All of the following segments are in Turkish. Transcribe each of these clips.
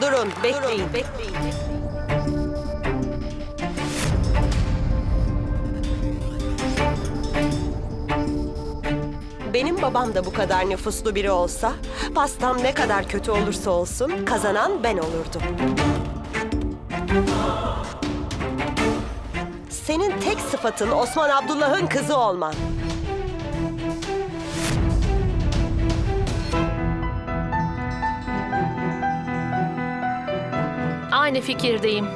Durun, bekleyin. bekleyin. Benim babam da bu kadar nüfuslu biri olsa, pastam ne kadar kötü olursa olsun kazanan ben olurdum. Senin tek sıfatın Osman Abdullah'ın kızı olman. Aynı fikirdeyim.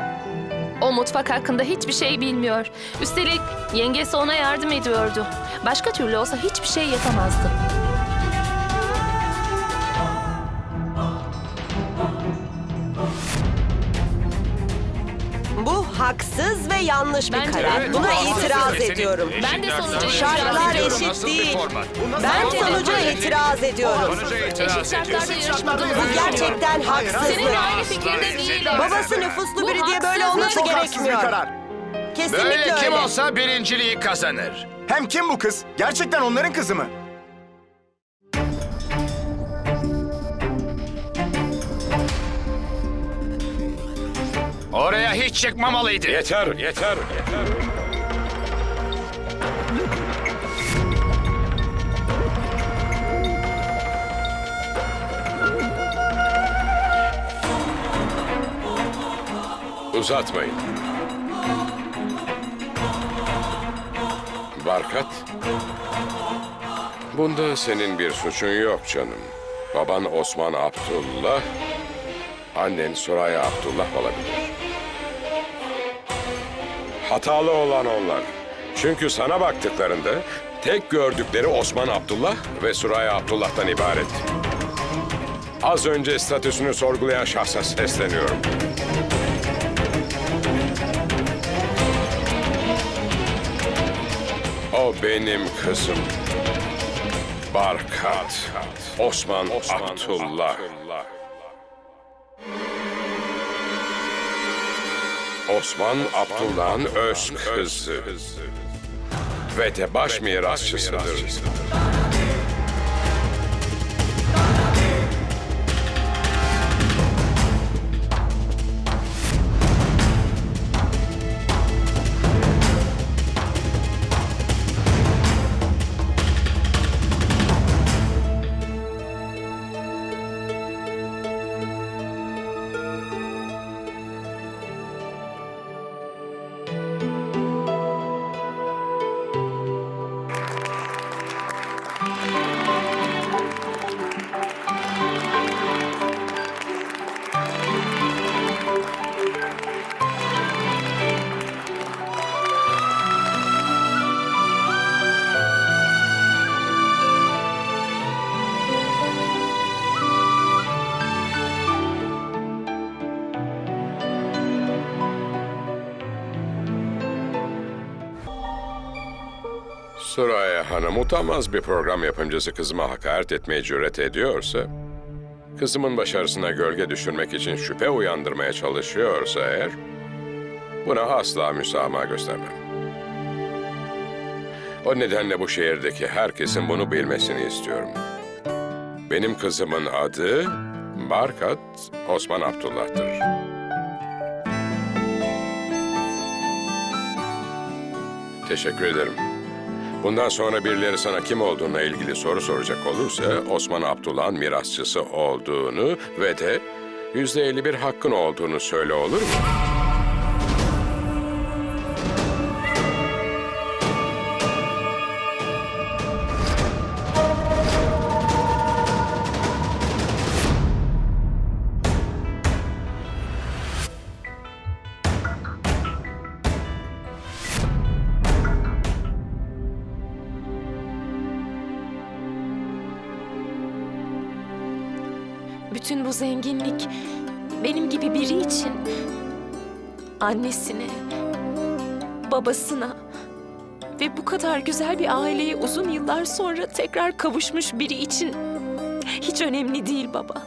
o mutfak hakkında hiçbir şey bilmiyor. Üstelik yengesi ona yardım ediyordu. Başka türlü olsa hiçbir şey yapamazdı. Bu haksız ve yanlış bir Bence- karar. Evet, Buna bu itiraz ediyorum. Ben de sonuca itiraz Şartlar ediyorum. eşit değil. Ben Bence de. sonuca itiraz ediyorum. Eşit şartlarda yarışmadığımız Bu gerçekten haksızlık. Seninle aynı fikirde değilim. Babası nüfuslu Bu biri diye böyle haksızlık. olması Çok haksız bir gerekmiyor. karar. Kesinlikle Böyle kim öyle. olsa birinciliği kazanır. Hem kim bu kız? Gerçekten onların kızı mı? Oraya hiç çıkmamalıydı. Yeter, yeter, yeter. Uzatmayın. Barkat. Bunda senin bir suçun yok canım. Baban Osman Abdullah, annen Soraya Abdullah olabilir. Hatalı olan onlar. Çünkü sana baktıklarında tek gördükleri Osman Abdullah ve Suraya Abdullah'tan ibaret. Az önce statüsünü sorgulayan şahsa sesleniyorum. O benim kızım. Barkat. Osman, Abdullah. Osman Abdullah'ın öz kızı ve de baş mirasçısıdır. Suraya Hanım utanmaz bir program yapımcısı kızıma hakaret etmeye cüret ediyorsa, kızımın başarısına gölge düşürmek için şüphe uyandırmaya çalışıyorsa eğer, buna asla müsamaha göstermem. O nedenle bu şehirdeki herkesin bunu bilmesini istiyorum. Benim kızımın adı Barkat Osman Abdullah'tır. Teşekkür ederim. Bundan sonra birileri sana kim olduğuna ilgili soru soracak olursa Osman Abdullah'ın mirasçısı olduğunu ve de yüzde elli bir hakkın olduğunu söyle olur mu? Bütün bu zenginlik benim gibi biri için annesine, babasına ve bu kadar güzel bir aileye uzun yıllar sonra tekrar kavuşmuş biri için Hiç önemli değil baba.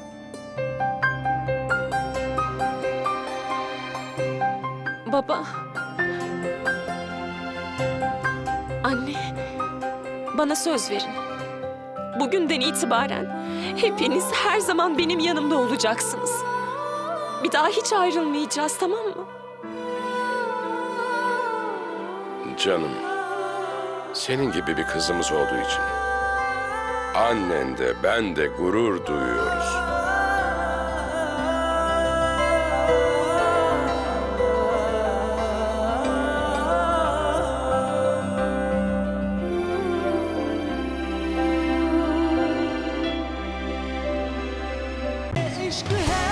Baba. Anne. Bana söz verin. Bugünden itibaren hepiniz her zaman benim yanımda olacaksınız. Bir daha hiç ayrılmayacağız tamam mı? Canım, senin gibi bir kızımız olduğu için annen de ben de gurur duyuyoruz. aşkı her